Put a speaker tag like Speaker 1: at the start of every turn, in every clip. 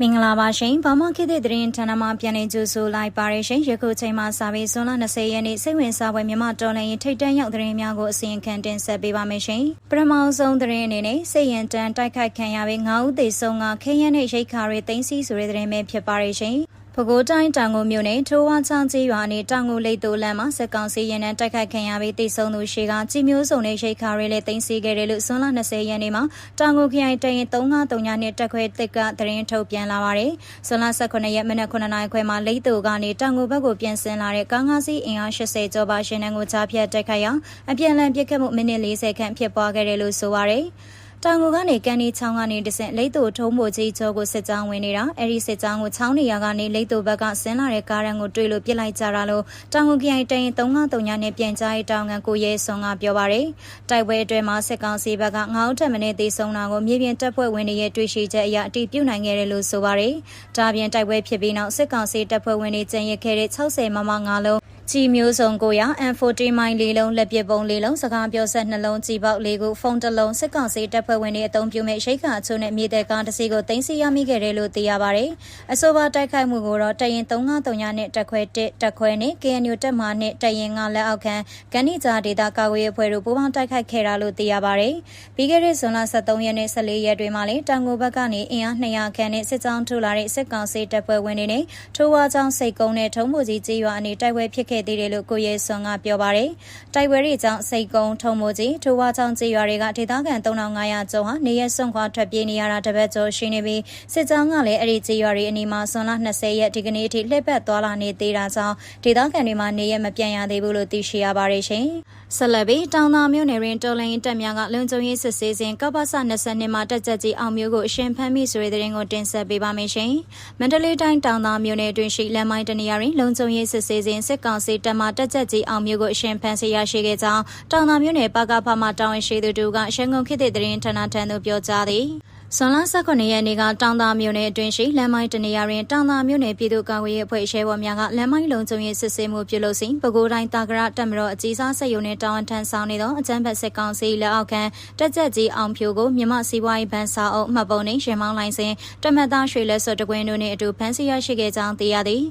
Speaker 1: မင်္ဂလာပါရှင်ဗမာခေတ်သစ်သတင်းဌာနမှပြန်လည်ကြိုဆိုလိုက်ပါရရှင်ယခုချိန်မှစပြီးဇွန်လ20ရက်နေ့စိတ်ဝင်စားပွဲမြမတော်လှန်ရေးထိတ်တန့်ရောက်သတင်းများကိုအစီရင်ခံတင်ဆက်ပေးပါမယ်ရှင်ပထမဆုံးသတင်းအနေနဲ့စိတ်ရင်တန်းတိုက်ခိုက်ခံရပြီး9ဦးသေဆုံးကခဲရနဲ့ရိတ်ခါတွေတင်းစီဆိုတဲ့သတင်းပဲဖြစ်ပါရရှင် ပဲခူးတိုင်းတောင်ငူမြို့နယ်ထိုးဝါချောင်းကျေးရွာနေတောင်ငူလိတ်တူလမ်းမှာစက်ကောင်စီရင်နှံတိုက်ခိုက်ခံရပြီးတိစုံသူရှိကကြည်မျိုးစုံနဲ့ရိတ်ခါရဲလည်းတင်စီခဲ့တယ်လို့ဇွန်လ20ရက်နေ့မှာတောင်ငူခရိုင်တရင်353နဲ့တက်ခွဲတစ်ကသတင်းထုတ်ပြန်လာပါတယ်။ဇွန်လ18ရက်မနက်9နာရီခွဲမှာလိတ်တူကနေတောင်ငူဘက်ကိုပြန်ဆင်းလာတဲ့ကားငါးစီးအင်အား80ကျော်ပါရှင်နှံကိုချပြတ်တိုက်ခိုက်ရာအပြန်အလှန်ပစ်ခတ်မှုမိနစ်40ခန့်ဖြစ်ပွားခဲ့တယ်လို့ဆိုပါတယ်။ တောင်ကိုကနေကန်ဒီချောင်းကနေတဆင့်လိတ်တူထုံးမိုကြီးကျော်ကိုစစ်ကြောင်းဝင်နေတာအဲ့ဒီစစ်ကြောင်းကိုချောင်းနေရာကနေလိတ်တူဘက်ကဆင်းလာတဲ့ကားရန်ကိုတွေ့လို့ပြစ်လိုက်ကြတာလို့တောင်ကိုကြိုင်တရင်353ညနဲ့ပြန်ကြားရေးတောင်ကန်ကိုရဲစွန်ကပြောပါရယ်တိုက်ပွဲအတွင်းမှာစစ်ကောင်စီဘက်ကငေါထက်မင်းသေဆုံးတာကိုမြေပြင်တပ်ဖွဲ့ဝင်တွေရဲ့တွေ့ရှိချက်အရအတည်ပြုနိုင်ခဲ့တယ်လို့ဆိုပါရယ်ဒါပြင်တိုက်ပွဲဖြစ်ပြီးနောက်စစ်ကောင်စီတပ်ဖွဲ့ဝင်တွေကျန်ရခဲ့တဲ့60မမ9လုံး ကြည်မျိုးစုံကိုရ M40 မိုင်လေးလုံးလက်ပစ်ပုံလေးလုံးစကားပြောဆက်နှလုံးကြည်ပေါက်လေးခုဖုန်းတစ်လုံးစစ်ကောင်စီတပ်ဖွဲ့ဝင်တွေအုံပြုမဲ့ရှိတ်ခါအချို့နဲ့မြေတဲ့ကားတစ်စီးကိုတင်စီရမိခဲ့တယ်လို့သိရပါတယ်။အဆိုပါတိုက်ခိုက်မှုကိုတော့တရင်353ညနဲ့တက်ခွဲ1တက်ခွဲနဲ့ KNU တက်မှနဲ့တရင်ကလက်အောက်ခံဂဏိဂျာဒေတာကာကွယ်အဖွဲ့တို့ပူးပေါင်းတိုက်ခိုက်ခဲ့တာလို့သိရပါတယ်။ပြီးခဲ့တဲ့ဇွန်လ23ရက်နဲ့14ရက်တွေမှာလည်းတောင်ကိုဘက်ကနေအင်အား200ခန့်နဲ့စစ်ကြောင်းထုတ်လာတဲ့စစ်ကောင်စီတပ်ဖွဲ့ဝင်တွေနဲ့ထိုးဝါချောင်းစိတ်ကုန်းနဲ့ထုံးမှုကြီးကြေးရွာအနေတိုက်ပွဲဖြစ်ခဲ့သေးတယ်လို့ကိုရဲစွန်ကပြောပါတယ်။တိုက်ပွဲတွေကြောင့်စိတ်ကုန်းထုံမှုကြီးထိုးဝါချောင်းကြေးရွာတွေကဒေသခံ3500ကျော်ဟာနေရက်စွန့်ခွာထွက်ပြေးနေရတာတပတ်ကျော်ရှိနေပြီးစစ်ကြောင်းကလည်းအဲ့ဒီကြေးရွာတွေအနီးမှာဇွန်လ20ရက်ဒီကနေ့အထိလှည့်ပတ်သွားလာနေသေးတာကြောင့်ဒေသခံတွေမှာနေရက်မပြန်ရသေးဘူးလို့သိရှိရပါတယ်ရှင်။ဆက်လက်ပြီးတောင်သာမြို့နယ်တွင်တော်လိုင်းတက်များကလုံခြုံရေးစစ်ဆေးစဉ်ကပ္ပစ20မှာတက်ကြကြီးအောင်မျိုးကိုအရှင်ဖမ်းမိဆိုတဲ့တဲ့ရင်ကိုတင်ဆက်ပေးပါမယ်ရှင်။မန္တလေးတိုင်းတောင်သာမြို့နယ်တွင်ရှိလမ်းမိုင်းတနေရာတွင်လုံခြုံရေးစစ်ဆေးစဉ်စစ်ကောင်စီတပ်မှတက်ကြကြီးအောင်မျိုးကိုအရှင်ဖမ်းဆီးရရှိခဲ့ကြောင်းတောင်သာမြို့နယ်ပကဖမှတာဝန်ရှိသူတို့ကရှမ်းကုန်ခေတ်သစ်သတင်းဌာနထံသို့ပြောကြားသည် ဇွန်လ18ရက်နေ့ကတောင်သာမြို့နယ်အတွင်းရှိလမ်းမိုင်းတနေရာတွင်တောင်သာမြို့နယ်ပြည်သူ့ကာကွယ်ရေးအဖွဲ့ရှဲဘော်များကလမ်းမိုင်းလုံခြုံရေးစစ်ဆေးမှုပြုလုပ်စဉ်ပဲခူးတိုင်းတာကရတက်မတော်အကြီးစားစက်ရုံနဲ့တာဝန်ထမ်းဆောင်နေသောအကြမ်းဖက်စစ်ကောင်စီလက်အောက်ခံတက်ကြက်ကြီးအောင်ဖြိုကိုမြမစီးပွားရေးဗန်စာအုပ်မှတ်ပုံနှင့်ရှင်မောင်းလိုင်းစဉ်တမတ်သားရွှေလက်စော့တကွင်းတို့နှင့်အတူဖမ်းဆီးရရှိခဲ့ကြောင်းသိရသည်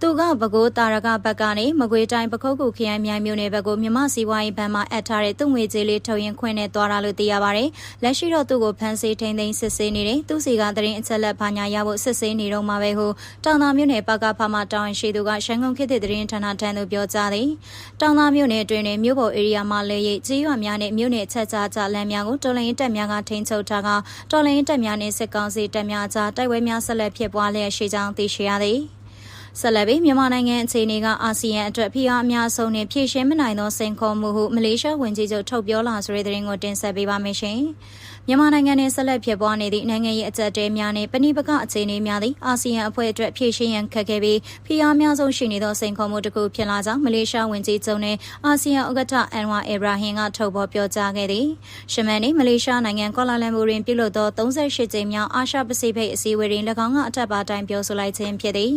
Speaker 1: သူကပဲခူးတာရကဘက်ကနေမကွေးတိုင်းပခုတ်ကူခရိုင်မြိုင်မြို့နယ်ဘက်ကိုမြမစီးပွားရေးဗန်မှာအပ်ထားတဲ့သူ့ငွေကြေးလေးထုတ်ရင်ခွင့်နဲ့သွားတာလို့သိရပါတယ်လက်ရှိတော့သူ့ကိုဖမ်းဆီးထိန်းသိမ်းစစ်ဆေးနေတဲ့သူစီကသတင်းအချက်လက်ဘာညာရဖို့စစ်ဆေးနေတော့မှာပဲဟုတောင်သာမြို့နယ်ပကဖမတောင်ရှိသူကရှမ်းကုန်ခေတ်သစ်သတင်းဌာနထံသို့ပြောကြားသည်တောင်သာမြို့နယ်အတွင်းနဲ့မြို့ပေါ်ဧရိယာမှာလည်းရိတ်ကြေးရွာများနဲ့မြို့နယ်ချက်ကြားကြလမ်းများကိုတော်လိုင်းတက်များကထိန်းချုပ်ထားကတော်လိုင်းတက်များနဲ့စစ်ကောင်စီတက်များကြားတိုက်ပွဲများဆက်လက်ဖြစ်ပွားလျက်ရှိကြောင်းသိရှိရသည်ဆက်လက်ပြီးမြန်မာနိုင်ငံအခြေအနေကအာဆီယံအတွက်ဖိအားအများဆုံးနဲ့ဖြည့်ရှင်းမနိုင်သောစိန်ခေါ်မှုဟုမလေးရှားဝန်ကြီးချုပ်ထုတ်ပြောလာဆိုတဲ့သတင်းကိုတင်ဆက်ပေးပါမယ်ရှင်။ မြန်မာနိုင်ငံနဲ့ဆက်လက်ဖြစ်ပွားနေသည့်နိုင်ငံရေးအကြက်တဲများနဲ့ပဏိပကအခြေအနေများသည့်အာဆီယံအဖွဲ့အတွက်ဖြည့်ရှင်းရန်ခက်ခဲပြီးဖိအားများဆုံးရှိနေသောစိန်ခေါ်မှုတစ်ခုဖြစ်လာကြောင်းမလေးရှားဝန်ကြီးချုပ်နဲ့အာဆီယံဥက္ကဋ္ဌအန်ဝါအီဘရာဟင်ကထုတ်ဖော်ပြောကြားခဲ့သည်ရှမန်နေမလေးရှားနိုင်ငံကွာလာလမ်ပူတွင်ပြုလုပ်သော38ကြိမ်မြောက်အာရှပစိဖိတ်အစည်းအဝေးတွင်၎င်းကအထက်ပါတိုင်းပြောဆိုလိုက်ခြင်းဖြစ်သည်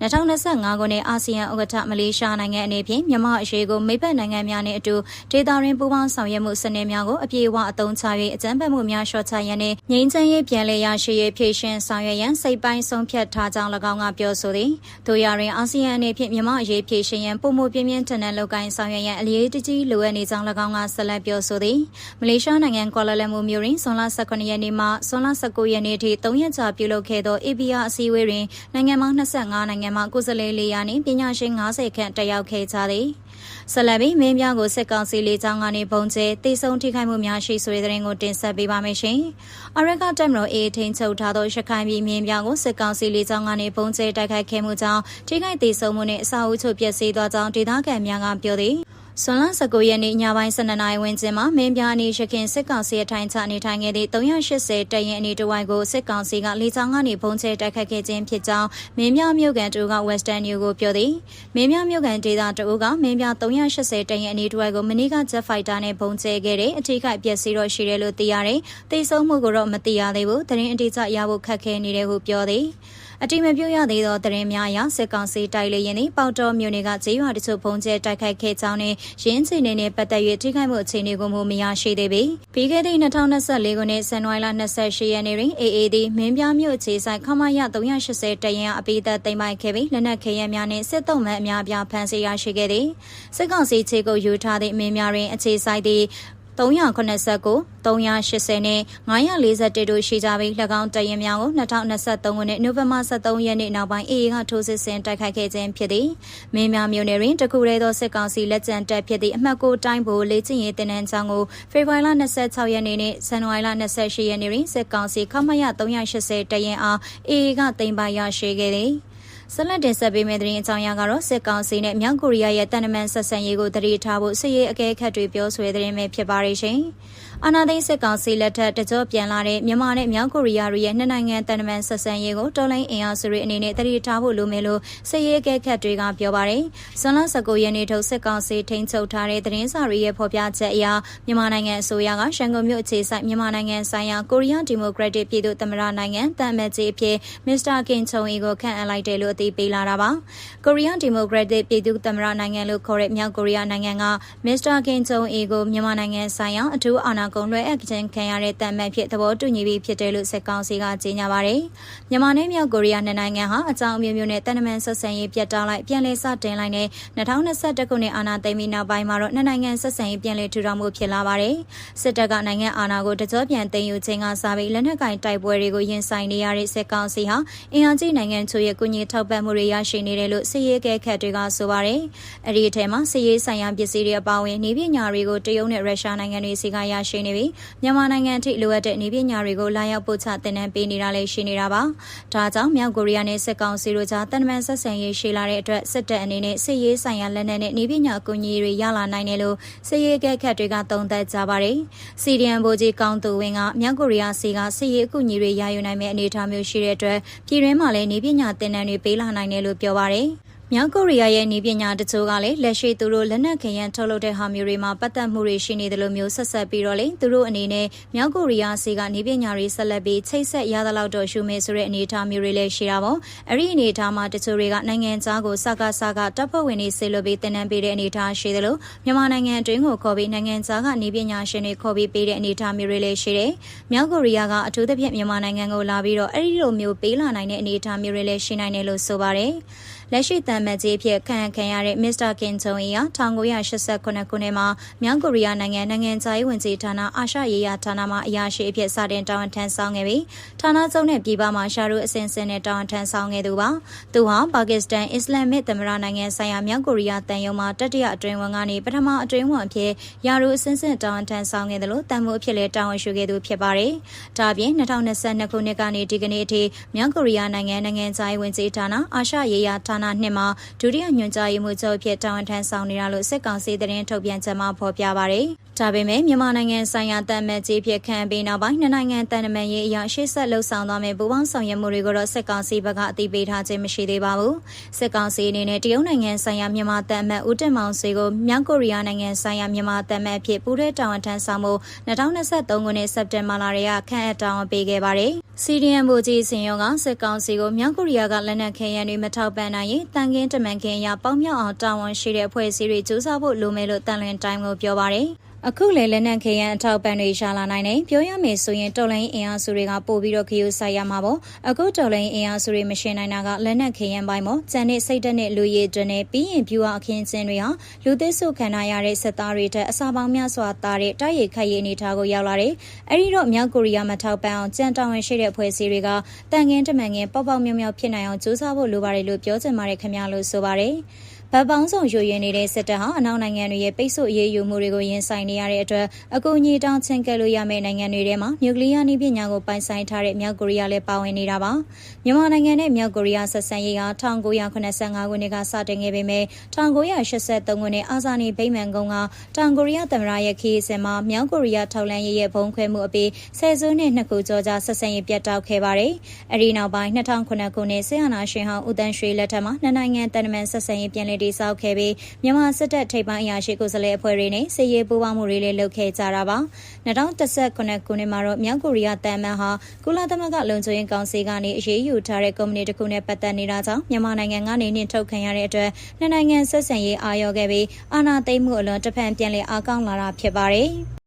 Speaker 1: 2025ခုနှစ်အာဆီယံဥက္ကဋ္ဌမလေးရှားနိုင်ငံအနေဖြင့်မြန်မာအရေးကိုမိဘနိုင်ငံများနှင့်အတူဒေသတွင်ပူးပေါင်းဆောင်ရွက်မှုစနစ်များကိုအပြည့်အဝအသုံးချ၍အကြမ်းဖက်မှုများလျှော့ချရန်နှင့်ငြိမ်းချမ်းရေးပြန်လည်ရရှိရေးဖြည့်ရှင်ဆောင်ရွက်ရန်စိတ်ပိုင်းဆုံးဖြတ်ထားကြောင်း၎င်းကပြောဆိုသည်တို့ရတွင်အာဆီယံအနေဖြင့်မြန်မာအရေးဖြည့်ရှင်ရန်ပုံမှုပြင်းပြင်းထန်ထန်လုပ်ကိုင်ဆောင်ရွက်ရန်အလေးတကြီးလိုအပ်နေကြောင်း၎င်းကဆက်လက်ပြောဆိုသည်မလေးရှားနိုင်ငံကွာလာလမ်ပူမြို့တွင်ဇွန်လ18ရက်နေ့မှဇွန်လ19ရက်နေ့ထိ3ရက်ကြာပြုလုပ်ခဲ့သော APR အစည်းအဝေးတွင်နိုင်ငံပေါင်း25နိုင်ငံမှကိုယ်စားလှယ်400နှင့်ပညာရှင်90ခန့်တက်ရောက်ခဲ့ကြသည် ဆက်လက်ပြီးမင်းပြားကိုစစ်ကောင်စီလေးချောင်းကနေပုံကျဲတိတ်ဆုံးထိခိုက်မှုများရှိဆိုတဲ့တဲ့ရင်ကိုတင်ဆက်ပေးပါမယ်ရှင်။အရက်ကတက်မတော်အေးထိန်ချုပ်ထားသောရခိုင်ပြည်မင်းပြားကိုစစ်ကောင်စီလေးချောင်းကနေပုံကျဲတိုက်ခိုက်ခဲ့မှုကြောင့်ထိခိုက်တိတ်ဆုံးမှုနဲ့အစာအုပ်ချုပ်ပျက်စီးသွားကြောင်းဒေသခံများကပြောသည်။ ဇွန်လ19ရက်နေ့ညပိုင်း12နာရီဝန်းကျင်မှာမင်းပြားနေရခင်စစ်ကောင်စီအထိုင်ချနေထိုင်ခဲ့သည့်380တရင်အနီတဝိုက်ကိုစစ်ကောင်စီကလေကြောင်းကနေပုံချဲတိုက်ခတ်ခဲ့ခြင်းဖြစ်ကြောင်းမင်းပြားမြို့ကန်တူက Western New ကိုပြောသည်မင်းပြားမြို့ကန်ဒေသတူကမင်းပြား380တရင်အနီတဝိုက်ကိုမနေ့က Jet Fighter နဲ့ပုံချဲခဲ့တဲ့အထိခိုက်ပျက်စီးတော့ရှိတယ်လို့သိရတယ်။သိဆုံးမှုကိုတော့မသိရသေးဘူး။သတင်းအတိအကျရဖို့ခက်ခဲနေတယ်ဟုပြောသည်။ အတိမပြုတ်ရသေးသောသတင်းများအရစစ်ကောင်စီတိုက်လေရင်သည်ပေါတော်မြို့နယ်ကကျေးရွာတချို့ဖုံးကျဲတိုက်ခိုက်ခဲ့ကြောင်းနဲ့ရင်းချီနေနဲ့ပတ်သက်၍ထိခိုက်မှုအခြေအနေကိုမရရှိသေးပေပြီးခဲ့တဲ့2024ခုနှစ်ဇန်နဝါရီလ28ရက်နေ့တွင် AA သည်မင်းပြမြို့ခြေဆိုင်ခမရ380တရင်အပိသက်သိမ်းပိုက်ခဲ့ပြီးလက်နက်ခဲယမ်းများနှင့်စစ်တုံးမှန်အများပြားဖမ်းဆီးရရှိခဲ့သည်စစ်ကောင်စီခြေကိုယူထားသည့်မင်းများတွင်အခြေဆိုင်သည့် 389 380နဲ့941တို့ရှိကြပြီး၎င်းတရင်များကို2023ခုနှစ်နိုဝင်ဘာ23ရက်နေ့နောက်ပိုင်းအေအေကထိုးစစ်ဆင်တိုက်ခိုက်ခဲ့ခြင်းဖြစ်သည်။မင်းများမျိုးနယ်တွင်တခုတည်းသောစစ်ကောင်စီလက်ကျန်တပ်ဖြစ်သည့်အမှတ်9တိုင်းဗိုလ်လေ့ကျင့်ရေးတင်နန်းချောင်းကိုဖေဖော်ဝါရီလ26ရက်နေ့နှင့်ဇန်နဝါရီလ28ရက်နေ့တွင်စစ်ကောင်စီခမရ380တရင်အားအေအေကတင်ပါရရှိခဲ့သည်။ ဆက်လက်တင်ဆက်ပေးမယ့်သတင်းအကြောင်းအရာကတော့စစ်ကောင်စီနဲ့မြောက်ကိုရီးယားရဲ့တန်တမန်ဆက်ဆံရေးကိုတတိထားဖို့စစ်ရေးအကဲခတ်တွေပြောဆိုတဲ့သတင်းပဲဖြစ်ပါရရှင်။အာနာသိန်းစစ်ကောင်စီလက်ထက်တကြောပြန်လာတဲ့မြန်မာနဲ့မြောက်ကိုရီးယားရဲ့နှစ်နိုင်ငံတန်တမန်ဆက်ဆံရေးကိုတော်လိုင်းအင်အားစုတွေအနေနဲ့တတိထားဖို့လိုမယ်လို့စစ်ရေးအကဲခတ်တွေကပြောပါတယ်။ဇွန်လ19ရက်နေ့ထုတ်စစ်ကောင်စီထိန်းချုပ်ထားတဲ့သတင်းစာတွေရဲ့ဖော်ပြချက်အရမြန်မာနိုင်ငံအစိုးရကရှန်ကုန်မြို့အခြေစိုက်မြန်မာနိုင်ငံဆိုင်ရာကိုရီးယားဒီမိုကရက်တစ်ပြည်သူ့သမ္မတနိုင်ငံတန်မတ်ကြီးအဖြစ်မစ္စတာကင်ချုံအီကိုခန့်အပ်လိုက်တယ်လို့အသိပေးလာတာပါ။ကိုရီးယားဒီမိုကရက်တစ်ပြည်သူ့သမ္မတနိုင်ငံလို့ခေါ်တဲ့မြောက်ကိုရီးယားနိုင်ငံကမစ္စတာကင်ချုံအီကိုမြန်မာနိုင်ငံဆိုင်ရာအထူးအာဏာကုန်လွှဲအပ်ခြင်းခံရတဲ့တန်မတ်ဖြစ်သဘောတူညီပြီးဖြစ်တယ်လို့စစ်ကောင်စီကကြေညာပါတယ်။မြန်မာနဲ့မြောက်ကိုရီးယားနှစ်နိုင်ငံဟာအကြောင်းအမျိုးမျိုးနဲ့တန်တမန်ဆက်ဆံရေးပြတ်တောက်လိုက်ပြန်လည်စတင်လိုက်တဲ့2021ခုနှစ်အာဏာသိမ်းပြီးနောက်ပိုင်းမှာတော့နှစ်နိုင်ငံဆက်ဆံရေးပြန်လည်ထူထောင်မှုဖြစ်လာပါတယ်။စစ်တပ်ကနိုင်ငံအာဏာကိုတကြောပြန်သိမ်းယူခြင်းကစားပြီးလက်နက်ကင်တိုက်ပွဲတွေကိုရင်ဆိုင်နေရတဲ့စစ်ကောင်စီဟာအင်အားကြီးနိုင်ငံချို့ရဲ့ကုညီထောက်ပံ့မှုတွေရရှိနေတယ်လို့စစ်ရေးကဲခတ်တွေကဆိုပါတယ်။အဲ့ဒီအထက်မှာစစ်ရေးဆိုင်ရာပစ္စည်းတွေအပါအဝင်နေပညာတွေကိုတရုတ်နဲ့ရုရှားနိုင်ငံတွေစီကရရှိနေပြီးမြန်မာနိုင်ငံအထိလိုအပ်တဲ့နေပညာတွေကိုလာရောက်ပို့ချသင်တန်းပေးနေတာလည်းရှိနေတာပါ။ဒါကြောင့်မြောက်ကိုရီးယားနဲ့စစ်ကောင်စီတို့ကြားတန်တမန်ဆက်ဆံရေးရှိလာတဲ့အတွက်စစ်တပ်အနေနဲ့စစ်ရေးဆိုင်ရာလက်နက်နဲ့နေပညာအကူအညီတွေရလာနိုင်တယ်လို့စစ်ရေးကဲခတ်တွေကသုံးသပ်ကြပါတယ်။စီဒီအန်ဘိုဂျီကောင်းသူဝင်းကမြောက်ကိုရီးယားစီကစစ်ရေးအကူအညီတွေရယူနိုင်မယ့်အနေအထားမျိုးရှိတဲ့အတွက်ပြည်တွင်းမှာလည်းနေပညာသင်တန်းတွေပေးလာနိုင်တယ်လို့ပြောပါတယ်။ မြောက်ကိုရီးယားရဲ့နည်းပညာတချို့ကလည်းလက်ရှိသူတို့လက်နက်ခဲယမ်းထုတ်လုပ်တဲ့ဟာမျိုးတွေမှာပတ်သက်မှုတွေရှိနေတယ်လို့မျိုးဆက်ဆက်ပြီးတော့လေသူတို့အနေနဲ့မြောက်ကိုရီးယားစီကနည်းပညာတွေဆက်လက်ပြီးချိတ်ဆက်ရသလောက်တော့ရှုမယ်ဆိုတဲ့အနေအထားမျိုးတွေလည်းရှိတာပေါ့အဲ့ဒီအနေအထားမှာတချို့တွေကနိုင်ငံခြားကိုစကားစကားတပ်ဖွဲ့ဝင်တွေဆေလို့ပြီးတင်နန်းပေးတဲ့အနေအထားရှိတယ်လို့မြန်မာနိုင်ငံအတွင်းကိုခေါ်ပြီးနိုင်ငံခြားကနည်းပညာရှင်တွေခေါ်ပြီးပေးတဲ့အနေအထားမျိုးတွေလည်းရှိတယ်မြောက်ကိုရီးယားကအထူးသဖြင့်မြန်မာနိုင်ငံကိုလာပြီးတော့အဲ့ဒီလိုမျိုးပေးလာနိုင်တဲ့အနေအထားမျိုးတွေလည်းရှိနိုင်တယ်လို့ဆိုပါတယ် လက်ရှိတန်မတ်ကြီးဖြစ်ခံခံရတဲ့မစ္စတာကင်ဂျုံအီဟာ1989ခုနှစ်မှာမြောက်ကိုရီးယားနိုင်ငံနိုင်ငံခြားရေးဝန်ကြီးဌာနအာရှရေးရာဌာနမှအရာရှိအဖြစ်စတင်တာဝန်ထမ်းဆောင်ခဲ့ပြီးဌာနချုပ်နဲ့ပြည်ပမှာရှာရုအစဉ်စဉ်နဲ့တာဝန်ထမ်းဆောင်ခဲ့သူပါသူဟာပါကစ္စတန်အစ္စလာမစ်သမ္မတနိုင်ငံဆိုင်ရာမြောက်ကိုရီးယားတန်ယုံမှာတတိယအတွင်းဝန်ကနေပထမအတွင်းဝန်အဖြစ်ယာရုအစဉ်စဉ်တာဝန်ထမ်းဆောင်ခဲ့တယ်လို့တန်မိုးအဖြစ်လည်းတာဝန်ယူခဲ့သူဖြစ်ပါတယ်ဒါအပြင်2022ခုနှစ်ကနေဒီကနေ့အထိမြောက်ကိုရီးယားနိုင်ငံနိုင်ငံခြားရေးဝန်ကြီးဌာနအာရှရေးရာဌာနနှစ်မှာဒုတိယညွှန်ကြားရေးမှူးချုပ်ဖြစ်တာဝန်ထမ်းဆောင်နေတာလို့စစ်ကောင်စီသတင်းထုတ်ပြန်ချက်မှာဖော်ပြပါရယ်။ ဒါပေမဲ့မြန်မာနိုင်ငံဆိုင်ရာတန်မတ်ကြီးဖြစ်ခံပြီးနောက်ပိုင်းနှစ်နိုင်ငံတန်တမန်ရေးအရာရှေ့ဆက်လှုပ်ဆောင်သွားမယ့်ပူးပေါင်းဆောင်ရွက်မှုတွေကိုတော့စစ်ကောင်စီဘက်ကအသိပေးထားခြင်းမရှိသေးပါဘူး။စစ်ကောင်စီအနေနဲ့တရုတ်နိုင်ငံဆိုင်ရာမြန်မာတန်မတ်ဦးတင်မောင်ဆွေကိုမြောက်ကိုရီးယားနိုင်ငံဆိုင်ရာမြန်မာတန်မတ်ဖြစ်ပူးတဲ့တာဝန်ထမ်းဆောင်မှု2023ခုနှစ်စက်တင်ဘာလရဲကခန့်အပ်တာဝန်ပေးခဲ့ပါတယ်။စီဒီအမ်ဘူဂျီစင်ယောကစစ်ကောင်စီကိုမြောက်ကိုရီးယားကလက်နက်ခဲယမ်းတွေမထောက်ပံ့နိုင်ရင်တန်ကင်းတမန်ခင်းရပေါင်းမြောက်အောင်တာဝန်ရှိတဲ့အဖွဲ့အစည်းတွေစူးစမ်းဖို့လိုမယ်လို့တန်လွင်တိုင်းကိုပြောပါတယ်။ အခုလေလက်နက်ခဲယမ်းအထောက်ပံ့တွေရှာလာနိုင်တယ်ပြောရမယ်ဆိုရင်တော်လိုင်းအင်အားစုတွေကပို့ပြီးတော့ခယူဆိုင်ရမှာပေါ့အခုတော်လိုင်းအင်အားစုတွေမရှင်းနိုင်တာကလက်နက်ခဲယမ်းပိုင်းပေါ့ကြံတဲ့စိတ်တက်နဲ့လူရည်တွင်နဲ့ပြီးရင်ပြူအောင်အခင်းချင်းတွေဟာလူသစ်ဆုခံရတဲ့စစ်သားတွေတက်အစာပေါင်းများစွာသားတဲ့တိုက်ရိုက်ခတ်ရည်အနေထားကိုရောက်လာတယ်အဲ့ဒီတော့မြောက်ကိုရီးယားမထောက်ပံ့အောင်ကြံတောင်းဝင်ရှိတဲ့အဖွဲ့အစည်းတွေကတန်ငင်းတမန်ငင်းပေါက်ပေါက်မြောက်မြောက်ဖြစ်နိုင်အောင်ကြိုးစားဖို့လိုပါတယ်လို့ပြောချင်ပါတယ်ခင်ဗျာလို့ဆိုပါတယ် ဗတ်ပေါင်းဆောင်ရွရင်နေတဲ့စစ်တပ်ဟာအနောက်နိုင်ငံတွေရဲ့ပိတ်ဆို့အရေးယူမှုတွေကိုရင်ဆိုင်နေရတဲ့အတွက်အကူအညီတောင်းချင်ကဲလို့ရမယ့်နိုင်ငံတွေထဲမှာနျူကလ িয়ার နည်းပညာကိုပိုင်ဆိုင်ထားတဲ့မြောက်ကိုရီးယားလည်းပါဝင်နေတာပါမြန်မာနိုင်ငံနဲ့မြောက်ကိုရီးယားဆက်ဆံရေးက1985ခုနှစ်ကစတင်ခဲ့ပေမဲ့1983ခုနှစ်အာဇာနည်ဗိမာန်ကုန်းကတောင်ကိုရီးယားသမ္မတရဲ့ခီးစင်မှာမြောက်ကိုရီးယားထောက်လှမ်းရေးရဲ့ဘုံခွဲမှုအပြီးဆယ်စုနှစ်နှစ်ခုကျော်ကြာဆက်ဆံရေးပြတ်တောက်ခဲ့ပါတယ်အဲဒီနောက်ပိုင်း2009ခုနှစ်ဆေးအာနာရှင်ဟောင်းဦးတန်းရွှေလက်ထက်မှာနှစ်နိုင်ငံတန်တမန်ဆက်ဆံရေးပြန်လည်တည်ဆောက်ခဲ့ပြီးမြန်မာစစ်တပ်ထိပ်ပိုင်းအရာရှိကိုယ်စားလှယ်အဖွဲ့တွေနဲ့စစ်ရေးပူးပေါင်းမှုတွေလည်းလုပ်ခဲ့ကြတာပါ2019ခုနှစ်မှာတော့မြောက်ကိုရီးယားတန်မန်ဟာကုလသမဂ္ဂလုံခြုံရေးကောင်စီကနေအရေးယူထားတဲ့ကုမ္ပဏီတစ်ခုနဲ့ပတ်သက်နေတာကြောင့်မြန်မာနိုင်ငံကနေနှင်ထုတ်ခံရတဲ့အတွက်နှစ်နိုင်ငံဆက်ဆံရေးအာရောခဲ့ပြီးအာဏာသိမ်းမှုအလွန်တစ်ဖက်ပြန်လည်အားကောင်းလာတာဖြစ်ပါတယ်။